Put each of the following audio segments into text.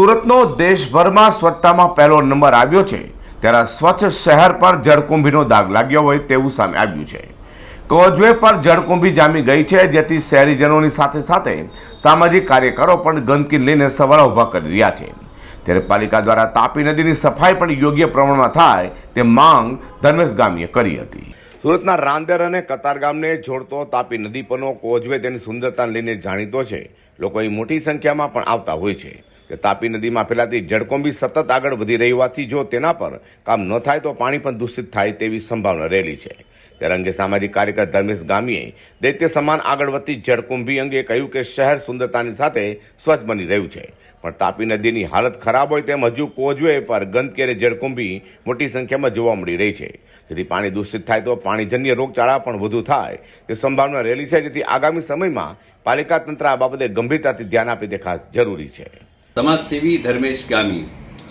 સુરતનો દેશભરમાં સ્વચ્છતામાં પહેલો નંબર આવ્યો છે. ત્યારે સ્વચ્છ શહેર પર જળકુંભીનો દાગ લાગ્યો હોય તેવું સામે આવ્યું છે. કોઝવે પર જળકુંભી જામી ગઈ છે, જેથી શહેરીજનોની સાથે સાથે સામાજિક કાર્યકરો પણ ગંદકી લઈને સવાલ ઊભા કરી રહ્યા છે. ત્યારે પાલિકા દ્વારા તાપી નદીની સફાઈ પણ યોગ્ય પ્રમાણમાં થાય તે માંગ ધર્મેશ ગામીએ કરી હતી. સુરતના રાંદેર અને કતાર ગામને જોડતો તાપી નદી પરનો કોઝવે તેની સુંદરતાને લઈને જાણીતો છે. લોકો અહીં મોટી સંખ્યામાં પણ આવતા હોય છે. કે તાપી નદીમાં ફેલાતી જળકોંબી સતત આગળ વધી રહી હોવાથી જો તેના પર કામ ન થાય તો પાણી પણ દૂષિત થાય તેવી સંભાવના રહેલી છે. ત્યારે અંગે સામાજિક કાર્યકર ધર્મેશ ગામીએ દૈત્ય સમાન આગળ વધતી જળકુંભી અંગે કહ્યું કે શહેર સુંદરતાની સાથે સ્વચ્છ બની રહ્યું છે. પણ તાપી નદીની હાલત ખરાબ હોય તેમ હજુ કોજવે પર ગંદકી અને જળકુંભી મોટી સંખ્યામાં જોવા મળી રહી છે. જેથી પાણી દૂષિત થાય તો પાણીજન્ય રોગચાળા પણ વધુ થાય તે સંભાવના રહેલી છે. જેથી આગામી સમયમાં પાલિકા તંત્ર આ બાબતે ગંભીરતાથી ધ્યાન આપી તે જરૂરી છે. સમાજસેવી ધર્મેશ ગામી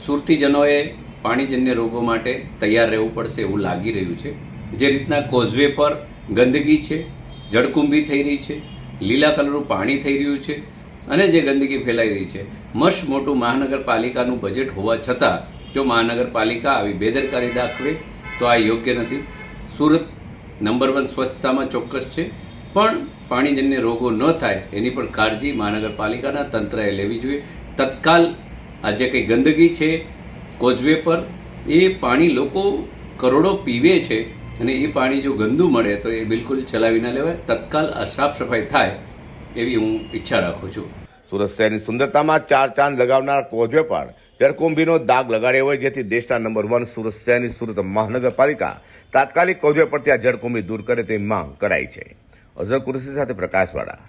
સુરતીજનોએ પાણીજન્ય રોગો માટે તૈયાર રહેવું પડશે એવું લાગી રહ્યું છે. જે રીતના કોઝવે પર ગંદકી છે, જળકુંભી થઈ રહી છે, લીલા કલરનું પાણી થઈ રહ્યું છે અને જે ગંદકી ફેલાઈ રહી છે. મસ્ત મોટું મહાનગરપાલિકાનું બજેટ હોવા છતાં જો મહાનગરપાલિકા આવી બેદરકારી દાખવે તો આ યોગ્ય નથી. સુરત નંબર વન સ્વચ્છતામાં ચોક્કસ છે, પણ પાણીજન્ય રોગો ન થાય એની પણ કાળજી મહાનગરપાલિકાના તંત્રએ લેવી જોઈએ. તત્કાલ આ જે કંઈ ગંદકી છે, કોઝવે પર, એ પાણી લોકો કરોડો પીવે છે અને એ પાણી જો ગંદુ મળે તો એ બિલકુલ ચલાવી ના લેવાય. તત્કાલ આ સાફ સફાઈ થાય એવી હું ઈચ્છા રાખું છું. સુરત શહેરની સુંદરતામાં ચાર ચાંદ લગાવનાર કોઝવે પર જળકુંભીનો દાગ લગાડ્યો હોય જેથી દેશના નંબર વન સુરત શહેરની સુરત મહાનગરપાલિકા તાત્કાલિક કોઝવે પરથી આ જળકુંભી દૂર કરે તેવી માંગ કરાઈ છે. અઝર કુરસી સાથે પ્રકાશવાળા